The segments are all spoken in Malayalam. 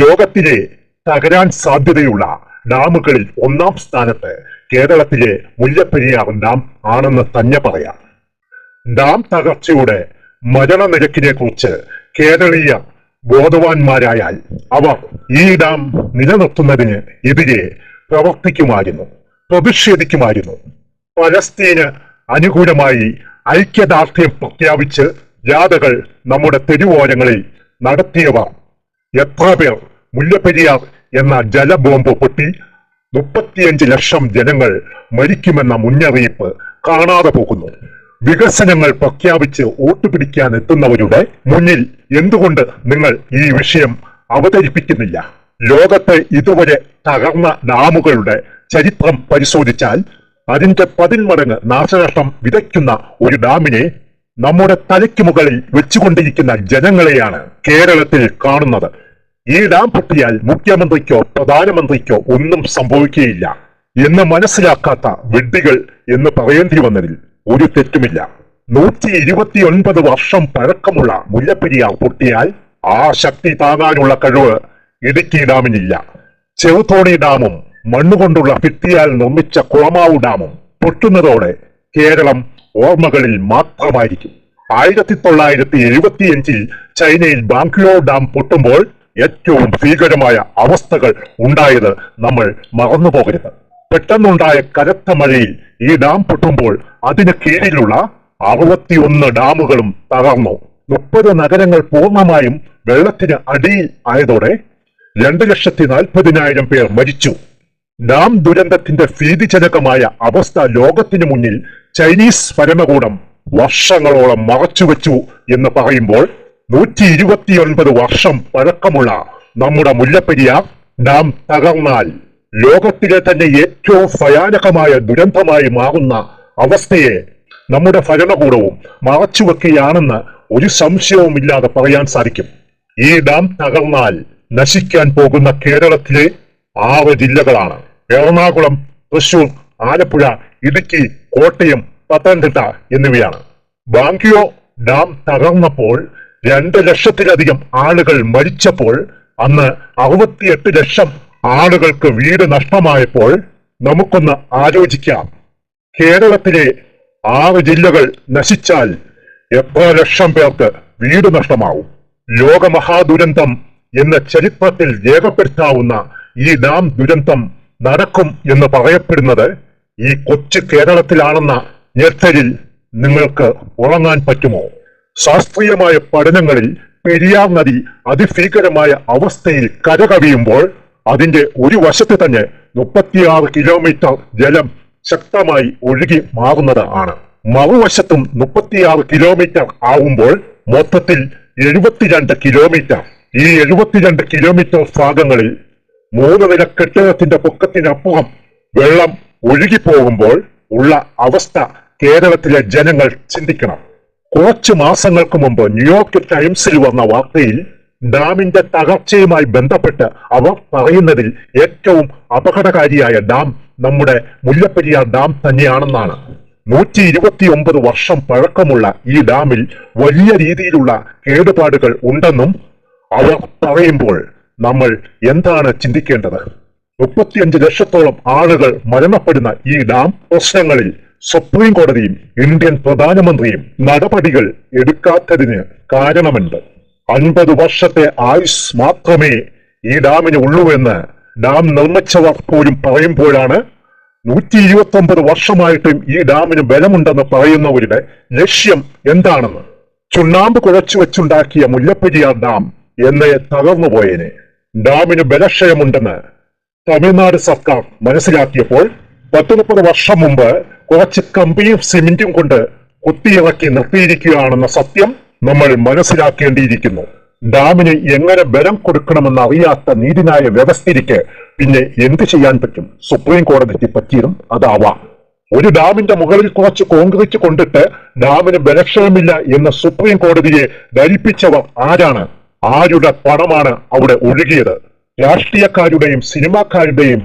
ലോകത്തിലെ തകരാൻ സാധ്യതയുള്ള ഡാമുകളിൽ ഒന്നാം സ്ഥാനത്ത് കേരളത്തിലെ മുല്ലപ്പെരിയാർ ഡാം ആണെന്ന് തന്നെ പറയാം. ഡാം തകർച്ചയുടെ മരണനിരക്കിനെ കുറിച്ച് കേരളീയ ബോധവാന്മാരായാൽ അവർ ഈ ഡാം നിലനിർത്തുന്നതിന് എതിരെ പ്രവർത്തിക്കുമായിരുന്നു പ്രതിഷേധിക്കുമായിരുന്നു. പലസ്തീന് അനുകൂലമായി ഐക്യദാർഢ്യം പ്രഖ്യാപിച്ച് ജാഥകൾ നമ്മുടെ തെരുവോരങ്ങളിൽ നടത്തിയവർ എത്ര പേർ മുല്ലപ്പെരിയാർ എന്ന ജലബോംബ് പൊട്ടി മുപ്പത്തിയഞ്ച് ലക്ഷം ജനങ്ങൾ മരിക്കുമെന്ന മുന്നറിയിപ്പ് കാണാതെ പോകുന്നു. വികസനങ്ങൾ പ്രഖ്യാപിച്ച് വോട്ട് പിടിക്കാൻ എത്തുന്നവരുടെ മുന്നിൽ എന്തുകൊണ്ട് നിങ്ങൾ ഈ വിഷയം അവതരിപ്പിക്കുന്നില്ല? ലോകത്തെ ഇതുവരെ തകർന്ന ഡാമുകളുടെ ചരിത്രം പരിശോധിച്ചാൽ അതിന്റെ പതിന്മടങ്ങ് നാശനഷ്ടം വിതയ്ക്കുന്ന ഒരു ഡാമിനെ നമ്മുടെ തലയ്ക്ക് മുകളിൽ വെച്ചുകൊണ്ടിരിക്കുന്ന ജനങ്ങളെയാണ് കേരളത്തിൽ കാണുന്നത്. ഈ ഡാം പൊട്ടിയാൽ മുഖ്യമന്ത്രിക്കോ പ്രധാനമന്ത്രിക്കോ ഒന്നും സംഭവിക്കുകയില്ല എന്ന് മനസ്സിലാക്കാത്ത വിഡ്ഢികൾ എന്ന് പറയേണ്ടി വന്നതിൽ ഒരു തെറ്റുമില്ല. നൂറ്റി ഇരുപത്തിയൊൻപത് വർഷം പഴക്കമുള്ള മുല്ലപ്പെരിയാർ പൊട്ടിയാൽ ആ ശക്തി താങ്ങാനുള്ള കഴിവ് ഇടുക്കി ഡാമിനില്ല. ചെറുതോണി ഡാമും മണ്ണുകൊണ്ടുള്ള ഭിത്തിയാൽ നിർമ്മിച്ച കുളമാവു ഡാമും പൊട്ടുന്നതോടെ കേരളം ഓർമ്മകളിൽ മാത്രമായിരിക്കും. ആയിരത്തി തൊള്ളായിരത്തി എഴുപത്തിയഞ്ചിൽ ചൈനയിൽ ബാങ്ക്ലോ ഡാം പൊട്ടുമ്പോൾ ഏറ്റവും ഭീകരമായ അവസ്ഥകൾ ഉണ്ടായത് നമ്മൾ മറന്നു പോകരുത്. പെട്ടെന്നുണ്ടായ കനത്ത മഴയിൽ ഈ ഡാം പൊട്ടുമ്പോൾ അതിന് കീഴിലുള്ള അറുപത്തിയൊന്ന് ഡാമുകളും തകർന്നു. മുപ്പത് നഗരങ്ങൾ പൂർണമായും വെള്ളത്തിന് അടിയിൽ ആയതോടെ രണ്ട് ലക്ഷത്തി നാൽപ്പതിനായിരം പേർ മരിച്ചു. ഡാം ദുരന്തത്തിന്റെ ഭീതിജനകമായ അവസ്ഥ ലോകത്തിനു മുന്നിൽ ചൈനീസ് ഭരണകൂടം വർഷങ്ങളോളം മറച്ചുവെച്ചു എന്ന് പറയുമ്പോൾ നൂറ്റി ഇരുപത്തിയൊൻപത് വർഷം പഴക്കമുള്ള നമ്മുടെ മുല്ലപ്പെരിയാർ നാം തകർന്നാൽ ലോകത്തിലെ തന്നെ ഏറ്റവും ഭയാനകമായ ദുരന്തമായി മാറുന്ന അവസ്ഥയെ നമ്മുടെ ഭരണകൂടവും മറച്ചുവെക്കുകയാണെന്ന് ഒരു സംശയവുമില്ലാതെ പറയാൻ സാധിക്കും. ഈ ഡാം തകർന്നാൽ നശിക്കാൻ പോകുന്ന കേരളത്തിലെ ആറ് ജില്ലകളാണ്. എറണാകുളം തൃശൂർ ആലപ്പുഴ ഇടുക്കി കോട്ടയം പത്തനംതിട്ട എന്നിവയാണ്. ബാങ്കിയോ ഡാം തകർന്നപ്പോൾ രണ്ട് ലക്ഷത്തിലധികം ആളുകൾ മരിച്ചപ്പോൾ അന്ന് അറുപത്തിയെട്ട് ലക്ഷം ആളുകൾക്ക് വീട് നഷ്ടമായപ്പോൾ നമുക്കൊന്ന് ആലോചിക്കാം. കേരളത്തിലെ ആറ് ജില്ലകൾ നശിച്ചാൽ എത്ര ലക്ഷം പേർക്ക് വീട് നഷ്ടമാവും? ലോകമഹാദുരന്തം എന്ന ചരിത്രത്തിൽ രേഖപ്പെടുത്താവുന്ന ഈ ഡാം ദുരന്തം നടക്കും എന്ന് പറയപ്പെടുന്നത് ഈ കൊച്ചു കേരളത്തിലാണെന്ന ഞെട്ടലിൽ നിങ്ങൾക്ക് ഉറങ്ങാൻ പറ്റുമോ? ശാസ്ത്രീയമായ പഠനങ്ങളിൽ പെരിയാർ നദി അതിഭീകരമായ അവസ്ഥയിൽ കരകവിയുമ്പോൾ അതിന്റെ ഒരു വശത്ത് തന്നെ മുപ്പത്തിയാറ് കിലോമീറ്റർ ജലം ശക്തമായി ഒഴുകി മാറുന്നത് ആണ്. മറുവശത്തും മുപ്പത്തിയാറ് കിലോമീറ്റർ ആവുമ്പോൾ മൊത്തത്തിൽ എഴുപത്തിരണ്ട് കിലോമീറ്റർ. ഈ എഴുപത്തിരണ്ട് കിലോമീറ്റർ ഭാഗങ്ങളിൽ മൂന്ന് നില കെട്ടിടത്തിന്റെ പൊക്കത്തിനപ്പുറം വെള്ളം ഒഴുകിപ്പോകുമ്പോൾ ഉള്ള അവസ്ഥ കേരളത്തിലെ ജനങ്ങൾ ചിന്തിക്കണം. കുറച്ചു മാസങ്ങൾക്ക് മുമ്പ് ന്യൂയോർക്ക് ടൈംസിൽ വന്ന വാർത്തയിൽ ഡാമിന്റെ തകർച്ചയുമായി ബന്ധപ്പെട്ട് അവർ പറയുന്നതിൽ ഏറ്റവും അപകടകാരിയായ ഡാം നമ്മുടെ മുല്ലപ്പെരിയാർ ഡാം തന്നെയാണെന്നാണ്. നൂറ്റി ഇരുപത്തി ഒമ്പത് വർഷം പഴക്കമുള്ള ഈ ഡാമിൽ വലിയ രീതിയിലുള്ള കേടുപാടുകൾ ഉണ്ടെന്നും അവർ പറയുമ്പോൾ നമ്മൾ എന്താണ് ചിന്തിക്കേണ്ടത്? മുപ്പത്തിയഞ്ച് ലക്ഷത്തോളം ആളുകൾ മരണപ്പെടുന്ന ഈ ഡാം പ്രശ്നങ്ങളിൽ സുപ്രീം കോടതിയും ഇന്ത്യൻ പ്രധാനമന്ത്രിയും നടപടികൾ എടുക്കാത്തതിന് കാരണമുണ്ട് അൻപത് വർഷത്തെ ആയുസ് മാത്രമേ ഈ ഡാമിന് ഉള്ളൂവെന്ന് ഡാം നിർമ്മിച്ചവർ പോലും പറയുമ്പോഴാണ് നൂറ്റി ഇരുപത്തി ഒമ്പത് വർഷമായിട്ടും ഈ ഡാമിന് ബലമുണ്ടെന്ന് പറയുന്നവരുടെ ലക്ഷ്യം എന്താണെന്ന്? ചുണ്ണാമ്പ് കുഴച്ചു വെച്ചുണ്ടാക്കിയ മുല്ലപ്പെരിയാർ ഡാം എന്നേ തകർന്നുപോയേനെ ഡാമിന് ബലക്ഷയമുണ്ടെന്ന് തമിഴ്നാട് സർക്കാർ മനസ്സിലാക്കിയപ്പോൾ പത്ത് മുപ്പത് വർഷം മുമ്പ് കുറച്ച് കമ്പിയും സിമെന്റും കൊണ്ട് കുത്തിയിറക്കി നിർത്തിയിരിക്കുകയാണെന്ന സത്യം നമ്മൾ മനസ്സിലാക്കേണ്ടിയിരിക്കുന്നു. ഡാമിന് എങ്ങനെ ബലം കൊടുക്കണമെന്ന് അറിയാത്ത നീതിന്യായ വ്യവസ്ഥിതിക്ക് പിന്നെ എന്ത് ചെയ്യാൻ പറ്റും? സുപ്രീം കോടതിക്ക് പറ്റിയതും അതാവാം. ഒരു ഡാമിന്റെ മുകളിൽ കുറച്ച് കോൺക്രീറ്റ് കൊണ്ടിട്ട് ഡാമിന് ബലക്ഷയമില്ല എന്ന് സുപ്രീം കോടതിയെ ധരിപ്പിച്ചവർ ആരാണ്? ആരുടെ പണമാണ് അവിടെ ഒഴുകിയത്? രാഷ്ട്രീയക്കാരുടെയും സിനിമാക്കാരുടെയും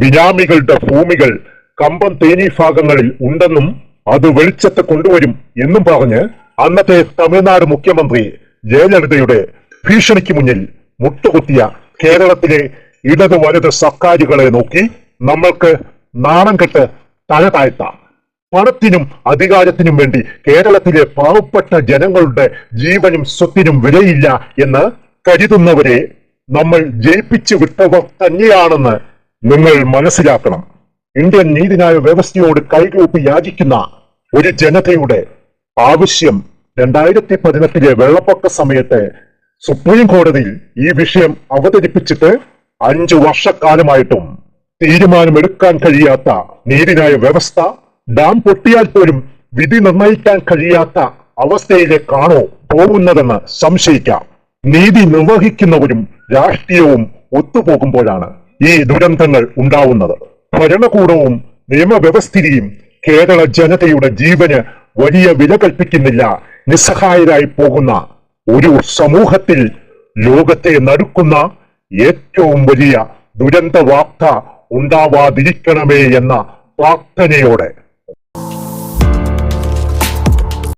ബിനാമികളുടെ ഭൂമികൾ കമ്പം തേനി ഭാഗങ്ങളിൽ ഉണ്ടെന്നും അത് വെളിച്ചത്ത് കൊണ്ടുവരും എന്നും പറഞ്ഞ് അന്നത്തെ തമിഴ്നാട് മുഖ്യമന്ത്രി ജയലളിതയുടെ ഭീഷണിക്ക് മുന്നിൽ മുട്ടുകുത്തിയ കേരളത്തിലെ ഇടത് വലത് സർക്കാരുകളെ നോക്കി നമ്മൾക്ക് നാണം കെട്ട് തല താഴ്ത്താം. പണത്തിനും അധികാരത്തിനും വേണ്ടി കേരളത്തിലെ പാവപ്പെട്ട ജനങ്ങളുടെ ജീവനും സ്വത്തിനും വിലയില്ല എന്ന് കരുതുന്നവരെ നമ്മൾ ജയിപ്പിച്ചു വിട്ടവർ തന്നെയാണെന്ന് നിങ്ങൾ മനസ്സിലാക്കണം. ഇന്ത്യൻ നീതിന്യായ വ്യവസ്ഥയോട് കൈകൂപ്പി യാചിക്കുന്ന ഒരു ജനതയുടെ ആവശ്യം രണ്ടായിരത്തി പതിനെട്ടിലെ വെള്ളപ്പൊക്ക സമയത്ത് സുപ്രീം കോടതിയിൽ ഈ വിഷയം അവതരിപ്പിച്ചിട്ട് അഞ്ചു വർഷക്കാലമായിട്ടും തീരുമാനമെടുക്കാൻ കഴിയാത്ത നീതിന്യായ വ്യവസ്ഥ ഡാം പൊട്ടിയാൽ പോലും വിധി നിർണയിക്കാൻ കഴിയാത്ത അവസ്ഥയിലേക്കാണോ പോകുന്നതെന്ന് സംശയിക്കാം. നീതി നിർവഹിക്കുന്നവരും രാഷ്ട്രീയവും ഒത്തുപോകുമ്പോഴാണ്. ഈ ദുരന്തങ്ങൾ ഉണ്ടാവുന്നത്. ഭരണകൂടവും നിയമവ്യവസ്ഥിതിയും കേരള ജനതയുടെ ജീവന് വലിയ വില കൽപ്പിക്കുന്നില്ല. നിസ്സഹായരായി പോകുന്ന ഒരു സമൂഹത്തിൽ ലോകത്തെ നടുക്കുന്ന ഏറ്റവും വലിയ ദുരന്ത വാർത്ത ഉണ്ടാവാതിരിക്കണമേ എന്ന പ്രാർത്ഥനയോടെ